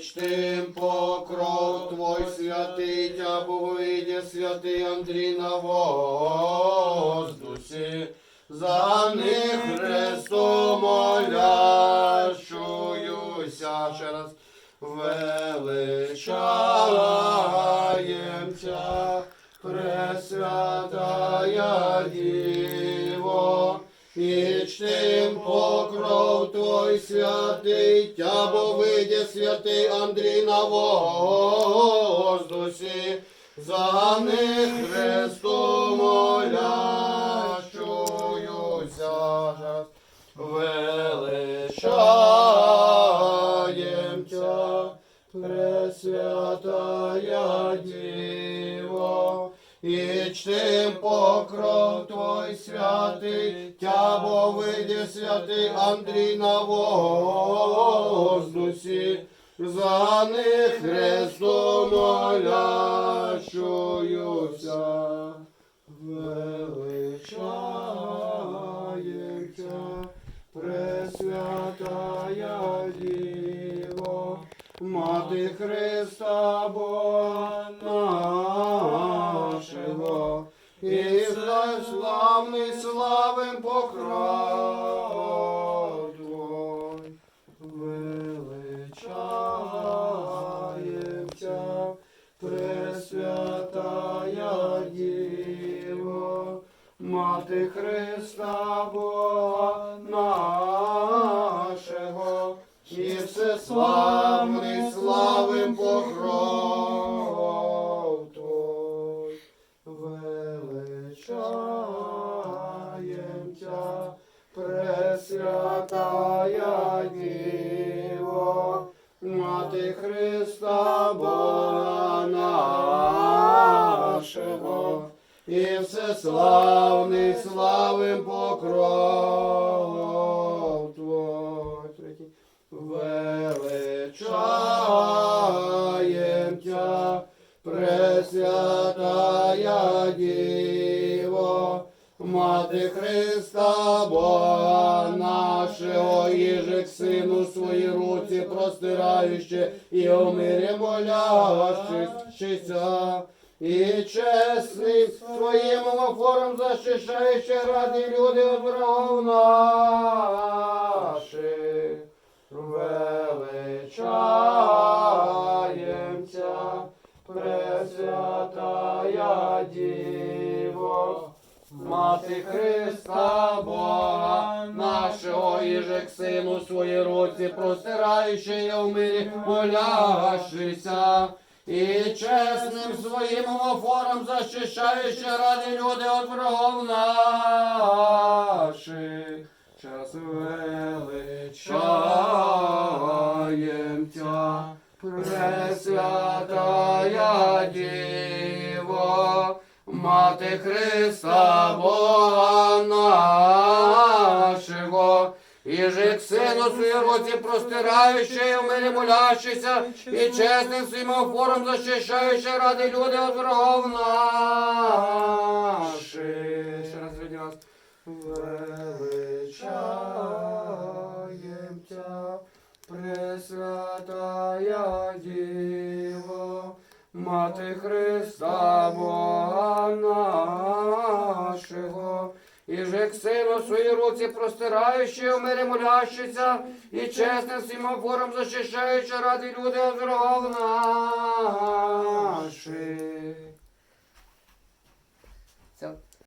Чтим покров Твой святий, тя вийде святий Андрій на воздусі, за них Христом молящуюся, ще раз величаємся, Пресвятая Дія і чтим покров Той святий, тябо вийде святий Андрій на воздусі, за них Христу молящуюся. Величаємся, Пресвятая Діво, і чтим покров Твой святий, тябо вийде святий Андрій на воздусі, за них Христу молящуюся. Величаємся, Пресвятая Діво, Мати Христа Бога славний славим покров Твой. Величаємся, Пресвятая Діво, Мати Христа Бога нашого, і всеславний славим покров Твой. Величаємся, Мати Христа Бога нашого, і всеславний славим покров Твой. Третій. Величаємся, Пресвятая Діво, Мати Христа Бога нашого, їжик сину свої руці простираючи, і у мирі молящися, і чесний своїм офором защищаючи ради люди від ворогів наших. Величаємся, Пресвятая Діво, Мати Христа Бога нашого, їжик сину свої руці, простираючи і в мирі молящися, і чесним своїм омофором защищаючи ради люди від ворогів наших. Час величаємся, Пресвятая Діво, Мати Христа Бога нашого, і жик сину свої руці простираючи, і в мирі молящися, і чесним своїм офором защищаючи ради люди від ворогів наших. Вас. Величаємся, Пресвятая Діво, Мати Христа Бога нашого, і же к сину свої руці простираючи, в мирі молящися, і чесним всім опором защищаючи ради люди ворогів наших.